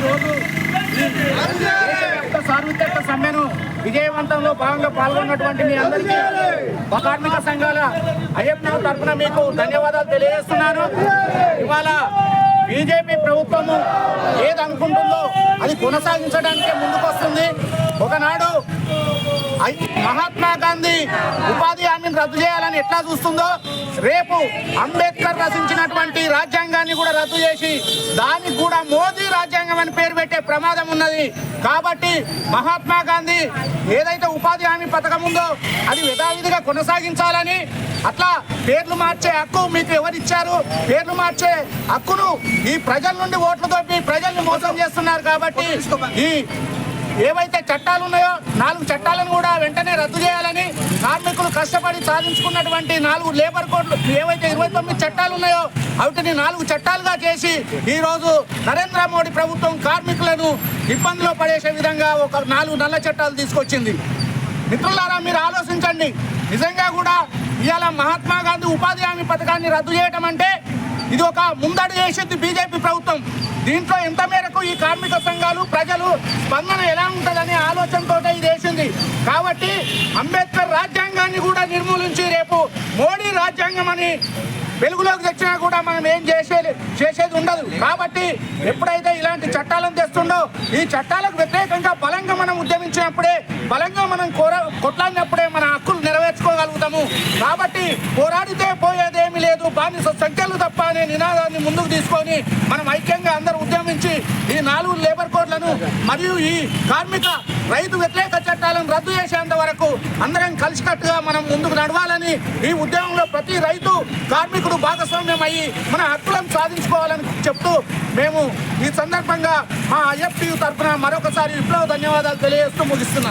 ఈరోజు సార్వత్రిక సమ్మెను విజయవంతంలో భాగంగా పాల్గొన్నటువంటి మీ అందరికీ కార్మిక సంఘాల అయ్యప్ప తరఫున మీకు ధన్యవాదాలు తెలియజేస్తున్నాను. ఇవాళ బీజేపీ ప్రభుత్వము ఏది అనుకుంటుందో అది కొనసాగించడానికే ముందుకు వస్తుంది ఒకనాడు మహాత్మా గాంధీ ఉపాధి హామీని రద్దు చేయాలని ఎట్లా చూస్తుందో రేపు అంబేద్కర్ రచించినటువంటి రాజ్యాంగాన్ని కూడా రద్దు చేసి దానికి కూడా మోదీ రాజ్యాంగం అని పేరు పెట్టే ప్రమాదం ఉన్నది. కాబట్టి మహాత్మా గాంధీ ఏదైతే ఉపాధి హామీ పథకం ఉందో అది యథావిధిగా కొనసాగించాలని అట్లా పేర్లు మార్చే హక్కు మీకు ఎవరిచ్చారు? పేర్లు మార్చే హక్కును ఈ ప్రజల నుండి ఓట్లు తోపి ప్రజల్ని మోసం చేస్తున్నారు కాబట్టి ఈ ఏవైతే చట్టాలు ఉన్నాయో నాలుగు చట్టాలను కూడా వెంటనే రద్దు చేయాలని కార్మికులు కష్టపడి సాధించుకున్నటువంటి నాలుగు లేబర్ కోడ్లు ఏవైతే ఇరవై తొమ్మిది చట్టాలు ఉన్నాయో వాటిని నాలుగు చట్టాలుగా చేసి ఈరోజు నరేంద్ర మోడీ ప్రభుత్వం కార్మికులను ఇబ్బందిలో పడేసే విధంగా ఒక నాలుగు నల్ల చట్టాలు తీసుకొచ్చింది. మిత్రులారా మీరు ఆలోచించండి. నిజంగా కూడా ఇవాళ మహాత్మా గాంధీ ఉపాధి హామీ పథకాన్ని రద్దు చేయటం అంటే ఇది ఒక ముందడు చేసింది బీజేపీ ప్రభుత్వం. దీంట్లో ఎంత మేరకు ఈ కార్మిక సంఘాలు ప్రజలు స్పందన ఎలా ఉంటుందనే ఆలోచనతో ఇది వేసింది. కాబట్టి అంబేద్కర్ రాజ్యాంగాన్ని కూడా నిర్మూలించి రేపు మోడీ రాజ్యాంగం అని వెలుగులోకి తెచ్చినా కూడా మనం ఏం చేసేది చేసేది ఉండదు. కాబట్టి ఎప్పుడైతే ఇలాంటి చట్టాలను తెస్తుండో ఈ చట్టాలకు వ్యతిరేకంగా బలంగా మనం ఉద్యమించినప్పుడే బలంగా మనం కోర కొట్లాడినప్పుడే మన హక్కులు నెరవేర్చుకోగలుగుతాము. కాబట్టి పోరాడితే పోయే ముందుకు మనం ఐక్యంగా అందరూ ఉద్యమించి ఈ నాలుగు లేబర్ కోడ్లను మరియు ఈ కార్మిక రైతు వ్యతిరేక చట్టాలను రద్దు చేసేంత వరకు అందరం కలిసికట్టుగా మనం ముందుకు నడవాలని ఈ ఉద్యమంలో ప్రతి రైతు కార్మికుడు భాగస్వామ్యం అయ్యి మన హక్కులను సాధించుకోవాలని చెప్తూ మేము ఈ సందర్భంగా మా ఐఎఫ్టీ తరఫున మరొకసారి విప్లవ ధన్యవాదాలు తెలియజేస్తూ ముగిస్తున్నాం